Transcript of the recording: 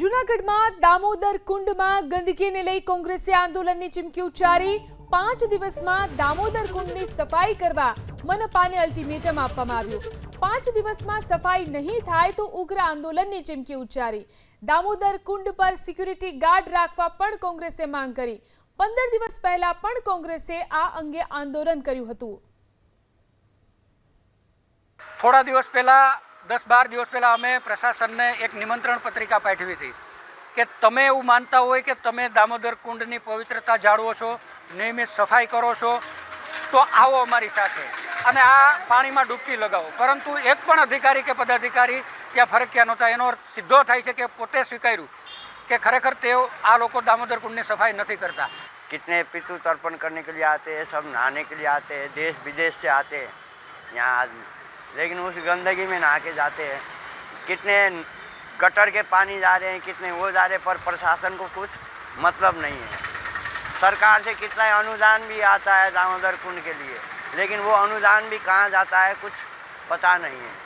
જૂનાગઢમાં દામોદર કુંડમાં ગંદકીને લઈ કોંગ્રેસે આંદોલનની ચીમકી ઉચ્ચારી. પાંચ દિવસમાં દામોદર કુંડની સફાઈ કરવા મનપાને અલ્ટિમેટમ આપવામાં આવ્યું. પાંચ દિવસમાં સફાઈ નહીં થાય તો ઉગ્ર આંદોલનની ચીમકી ઉચ્ચારી. દામોદર કુંડ પર સિક્યુરિટી ગાર્ડ રાખવા પણ કોંગ્રેસે માંગ કરી. પંદર દિવસ પહેલા પણ કોંગ્રેસે આ અંગે આંદોલન કર્યું હતું. થોડા દિવસ પહેલાં દસ બાર દિવસ પહેલાં અમે પ્રશાસનને એક નિમંત્રણ પત્રિકા પાઠવી હતી કે તમે એવું માનતા હોય કે તમે દામોદર કુંડની પવિત્રતા જાળવો છો નિયમિત સફાઈ કરો છો તો આવો અમારી સાથે અને આ પાણીમાં ડૂબકી લગાવો પરંતુ એક પણ અધિકારી કે પદાધિકારી ત્યાં ફરક્યા નહોતા એનો અર્થ સીધો થાય છે કે પોતે સ્વીકાર્યું કે ખરેખર તેઓ આ લોકો દામોદર કુંડની સફાઈ નથી કરતા कितने पितृ तर्पण करने के लिए आते हैं सब नहाने के लिए आते हैं देश विदेश से आते हैं यहाँ आदमी लेकिन उस गंदगी में नहा के जाते हैं। कितने गटर के पानी जा रहे हैं, कितने वो जा रहे हैं, पर प्रशासन को कुछ मतलब नहीं है। सरकार से कितना अनुदान भी आता है दामोदर कुंड के लिए, लेकिन वो अनुदान भी कहाँ जाता है कुछ पता नहीं है।